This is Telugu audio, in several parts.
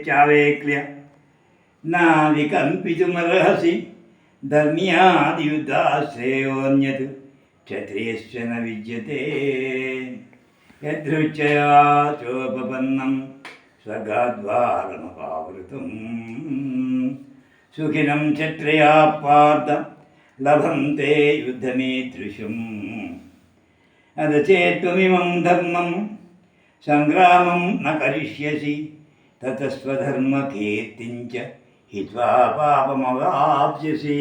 चावेक्ल्य। नाविकम्पितुमर्हसि धर्म्यादियुद्धाश्रेयोन्यत् क्षत्रियश्च न विद्यते। यद्धृच्चया चोपपन्नं स्वर्गाद्वारमपावृतं सुखिनं क्षत्रया पार्थ। लभन्ते युद्धमीदृशम्। अद चेत्त्वमिमं धर्मं सङ्ग्रामं न करिष्यसि। तत्स्वधर्मकीर्तिञ्च हित्वा पापमवाप्स्यसि।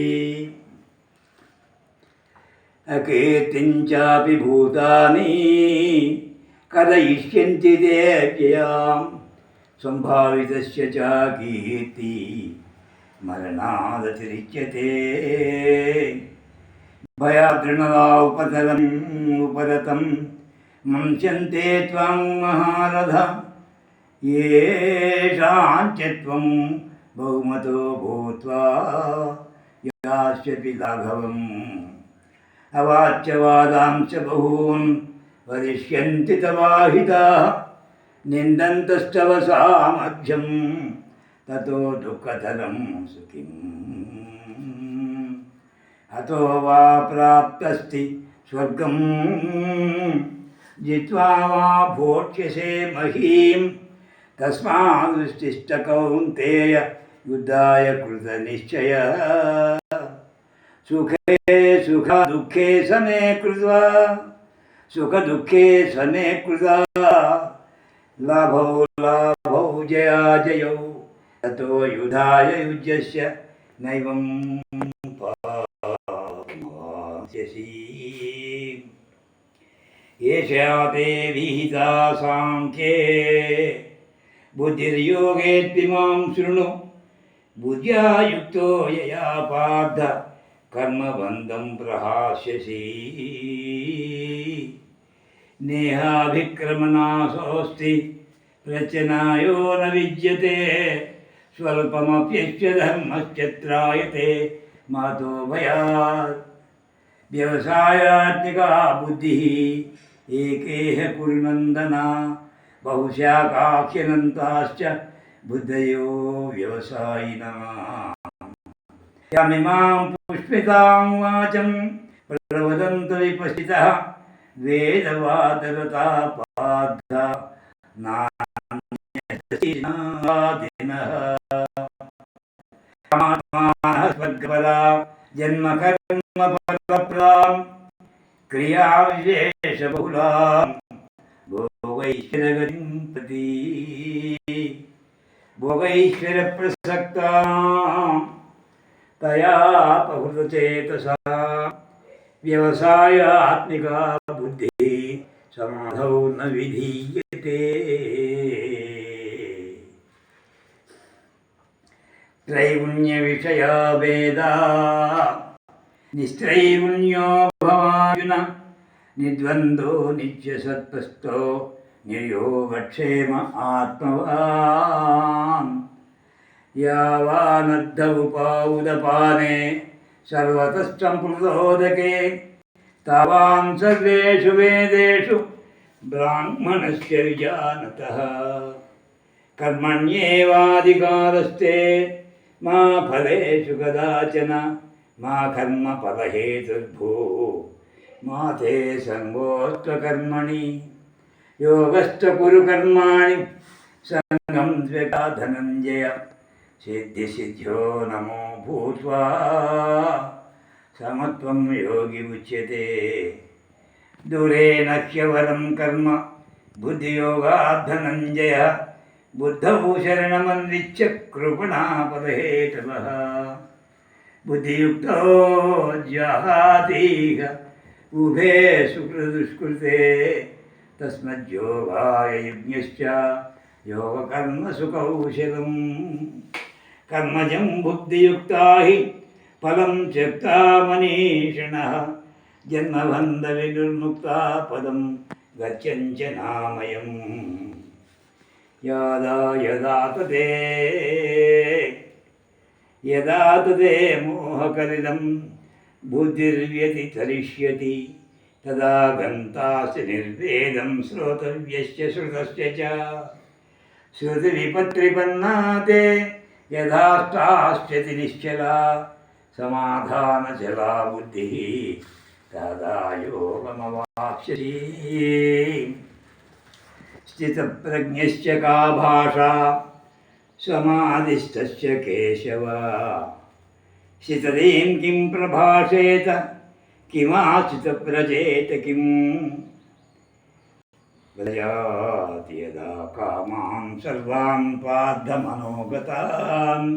अकीर्तिञ्चापि भूतानि कथयिष्यन्ति ते सम्भावितस्य च कीर्ति मरणादतिरिच्यते। भयादृणदा उपतलम् उपरतं मंस्यन्ते त्वां महारथ येषाञ्चत्वं बहुमतो भूत्वा यास्यपि लाघवम्। अवाच्यवादांश्च बहून् वदिष्यन्ति तवाहिताः, निन्दन्तस्तव सामभ्यं ततो दुःखतरं सुखिम्। अतो वा प्राप्यस्ति स्वर्गम्, जित्वा वा भोक्ष्यसे महीम् యుద్ధాయ కృత నిశ్చయ సుఖే సుఖ దుఃఖే సమే కృత్వా సుఖ దుఃఖే సమే కృతా లాభౌ లాభౌ జయా జయౌ తతో యుధాయ యుజ్యస్య నైవం పాస్యసి ఏషా తే విహితా సాంఖ్యే శృణు. బుద్ధ్యా యుక్తో యయా పార్థ కర్మబంధం ప్రహాస్యసి. నేహాభిక్రమనాశోస్తి ప్రచనాయో న విద్యతే స్వల్పమప్యశ్చ ధర్మశ్చత్రాయతే మాతో భయాత్. వ్యవసాయాత్మికా బుద్ధి ఏకేహ కురునందన बहुशाखाख्यनन्ताश्च बुद्धयो व्यवसायिनामिमां पुष्पितां वाचं प्रवदन्तु विपशितः वेदवादरता पाद्धा स्वर्गपदा क्रियाविशेषबहुलाम् కర్మ భోగైశ్వర ప్రసక్తాం తయా ప్రహృతచేతసా వ్యవసాయాత్మికా బుద్ధి సమాధౌ న విధీయతే. త్రైగుణ్య విషయ వేదా. నిస్త్రైగుణ్యో భవాయున. నిర్ద్వందో నిత్యసత్వస్థో నిర్యోగక్షేమ ఆత్మవాన్. యావానద్ధ ఉపావుదపానే సర్వతశ్చంప్రదోదకే తావాన్ సర్వేషు వేదేషు బ్రాహ్మణస్య విజానత. కర్మణ్యేవాధికారస్తే మా ఫలేషు కదాచన మా కర్మ ఫలహేతుర్భూ మా తే సంగోస్త్వకర్మణి యోగస్థ కురు కర్మాణి సంగం ద్వ్యకా ధనంజయ సిద్ధిసిద్ధ్యో నమో భూత్వా సమత్వం యోగి ఉచ్యతే దూరేణ హ్యవరం కర్మ బుద్ధియోగాధనంజయ బుద్ధవు శరణమన్విచ్య కృపణాపదహేతవ బుద్ధియుక్తో జహాతీహ ఉభే సుకృదుష్కృతే తస్మద్యోగాయ యజ్ఞశ్చ యోగకర్మసు కర్మజం బుద్ధియుక్త హి ఫలం త్యక్తా మనీషిణ. జన్మబంధ వినిర్ముక్త పదం గచ్చంచ నామయం. యదా యదా తదే యదా తదే మోహకలిలం బుద్ధిర్వ్యతితరిష్యతి. తదా గంతాసి నిర్వేదం శ్రోతవ్యశ్చ శ్రుతశ్చ శృతి విపత్రిపన్నాతే యథాష్టాశ్చతి నిశ్చలా సమాధానచలా బుద్ధి తదాయోగమవాప్స్యసి స్థితప్రజ్ఞశ్చ కా భాష సమాధిష్టశ్చ కేశవ. శితరీం కిం ప్రభాషేత? किमाचितव्रजेत किम् व्रजाति यदा कामान् सर्वान् पार्थमनोगतान्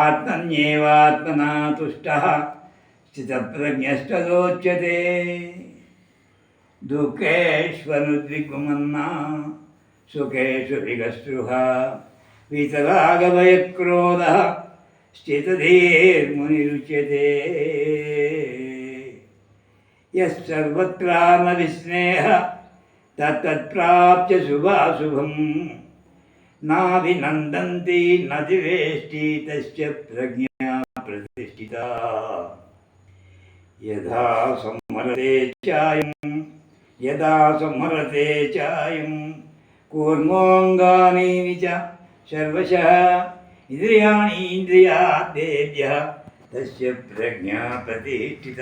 आत्मन्येवात्मना तुष्टः स्थितप्रज्ञस्तदोच्यते दुःखेष्वनुद्विग्मन्ना सुखेषु विगस्पृह वीतरागभयक्रोधः स्थितधीर्मुनिरुच्यते యర్వత్రామవిస్నేహ తత్ప్రాప్య శుభాశుభం నా వినందంతి నదివేష్టి తస్య ప్రజ్ఞా ప్రతిష్ఠిత యథా సంహరతే చాయం యథా సంహరతే చాయం కూర్మోంగానీని చ సర్వశః ఇంద్రియాణి ఇంద్రియాద్దేభ్య తస్య ప్రజ్ఞా ప్రతిష్ఠిత